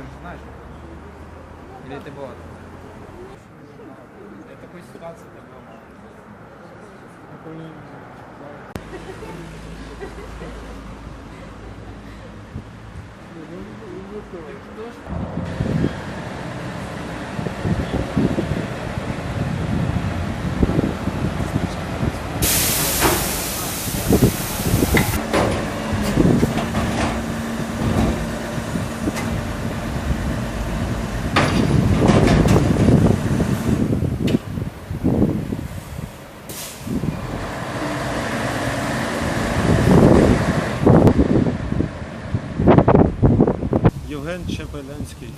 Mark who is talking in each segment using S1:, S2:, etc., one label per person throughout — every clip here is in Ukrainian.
S1: ты же знаешь. Или ты была там? Это такой ситуации это было мало. Кто ж?
S2: Євген Чепелянський.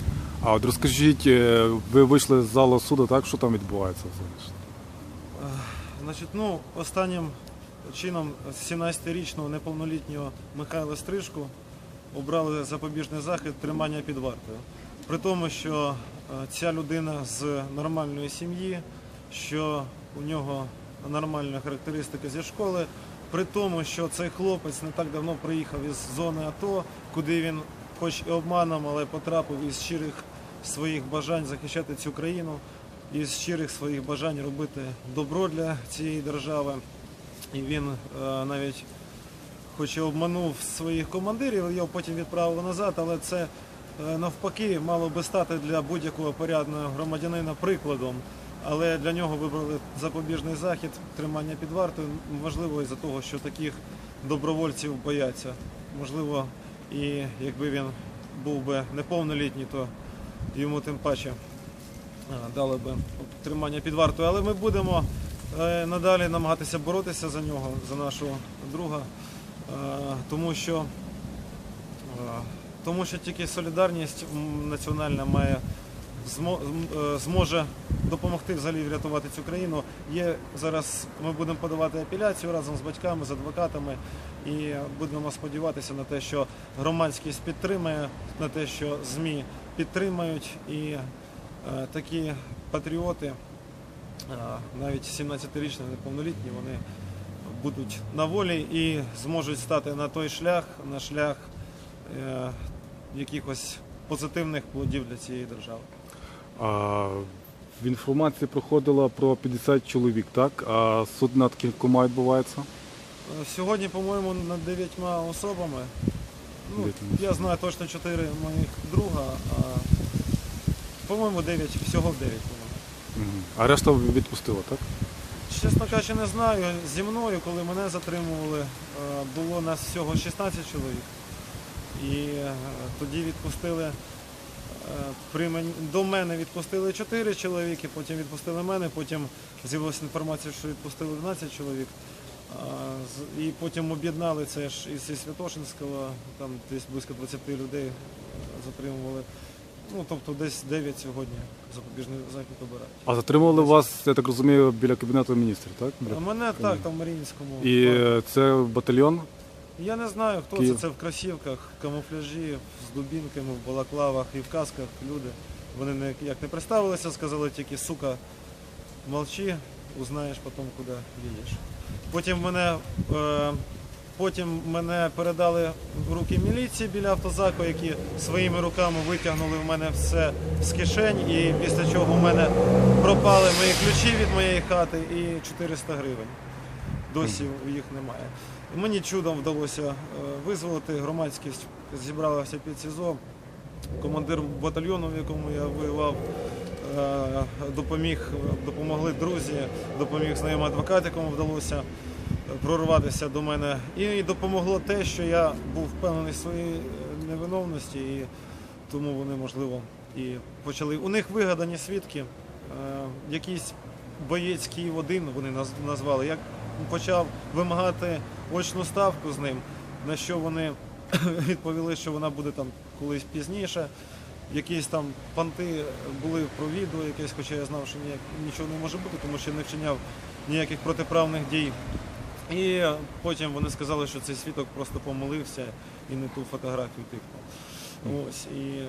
S3: А от розкажіть, е, ви вийшли з залу суду, так? Що там відбувається взагалі?
S2: Значить, ну, останнім чином 17-річного неповнолітнього Михайла Стрижку обрали запобіжний захід тримання під вартою. При тому, що е, ця людина з нормальної сім'ї, що у нього нормальні характеристики зі школи, при тому, що цей хлопець не так давно приїхав із зони АТО, куди він, хоч і обманом, але потрапив із щирих своїх бажань захищати цю країну, із щирих своїх бажань робити добро для цієї держави. І він е, навіть хоч і обманув своїх командирів, його потім відправили назад, але це е, навпаки мало би стати для будь-якого порядного громадянина прикладом. Але для нього вибрали запобіжний захід, тримання під вартою, можливо, із-за того, що таких добровольців бояться. Можливо, і якби він був би неповнолітній, то йому тим паче дали би тримання під вартою. Але ми будемо е, надалі намагатися боротися за нього, за нашого друга, е, тому що, е, тому що тільки солідарність національна має е, зможе допомогти взагалі врятувати цю країну. Є зараз ми будемо подавати апеляцію разом з батьками, з адвокатами і будемо сподіватися на те, що громадськість підтримає, на те, що ЗМІ підтримають і е, такі патріоти, е, навіть 17-річні неповнолітні, вони будуть на волі і зможуть стати на той шлях, на шлях е, якихось позитивних плодів для цієї держави.
S3: А, в інформації проходило про 50 чоловік, так? А суд над кількома відбувається?
S2: Е, Сьогодні, по-моєму, над дев'ятьма особами. Ну, я знаю точно чотири моїх друга, а по-моєму, дев'ять, всього дев'ять.
S3: А решта відпустила, так?
S2: Чесно кажучи, не знаю. Зі мною, коли мене затримували, е, було нас всього 16 чоловік. І е, тоді відпустили. Е, до мене відпустили 4 чоловіки, потім відпустили мене, потім з'явилася інформація, що відпустили 11 чоловік. І потім об'єднали це ж із Святошинського, там десь близько 20 людей е, затримували. Ну, тобто десь 9 сьогодні запобіжний захід обирають.
S3: А затримували вас, я так розумію, біля кабінету міністрів, так? Біля-
S2: мене так, там в Маріїнському.
S3: І е, це батальйон?
S2: Я не знаю, хто
S3: Київ.
S2: це. Це в кросівках, в камуфляжі, з дубінками, в балаклавах і в касках люди. Вони не, як не представилися, сказали тільки сука, молчи, узнаєш потім, куди їдеш. Потім мене, е, потім мене передали в руки міліції біля автозаку, які своїми руками витягнули в мене все з кишень, і після чого в мене пропали мої ключі від моєї хати і 400 гривень. Досі їх немає. Мені чудом вдалося е, визволити громадськість, зібралася під СІЗО. Командир батальйону, в якому я воював, е, допоміг, допомогли друзі, допоміг знайомий адвокат, якому вдалося е, прорватися до мене. І допомогло те, що я був впевнений в своїй невиновності, і тому вони, можливо, і почали. У них вигадані свідки, якийсь боєць Київ 1 вони наз- назвали. Я почав вимагати очну ставку з ним, на що вони відповіли, що вона буде там колись пізніше. Якісь там панти були про відео, якесь, хоча я знав, що ніяк, нічого не може бути, тому що не вчиняв ніяких протиправних дій. І потім вони сказали, що цей свідок просто помилився і не ту фотографію тикнув. Ось, і е,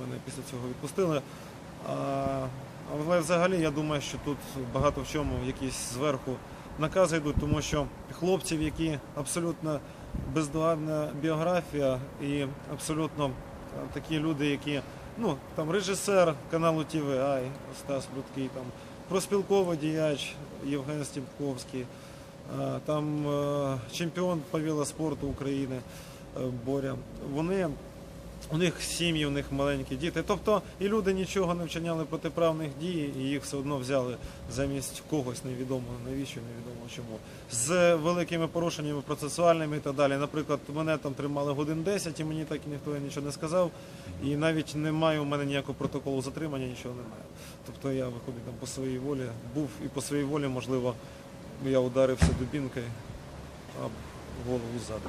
S2: мене після цього відпустили. А, але взагалі я думаю, що тут багато в чому якісь зверху накази йдуть, тому що хлопців, які абсолютно бездоганна біографія і абсолютно е, такі люди, які ну, там режисер каналу ТВА Стас Людкий, там проспілковий діяч Євген Стіпковський, там е, чемпіон по велоспорту України е, Боря. Вони у них сім'ї, у них маленькі діти. Тобто і люди нічого не вчиняли протиправних дій, і їх все одно взяли замість когось невідомо навіщо, невідомо чому. З великими порушеннями процесуальними і так далі. Наприклад, мене там тримали годин 10, і мені так і ніхто нічого не сказав. І навіть немає у мене ніякого протоколу затримання, нічого немає. Тобто я виходить там по своїй волі, був і по своїй волі, можливо, я ударився дубінкою, а голову ззаду.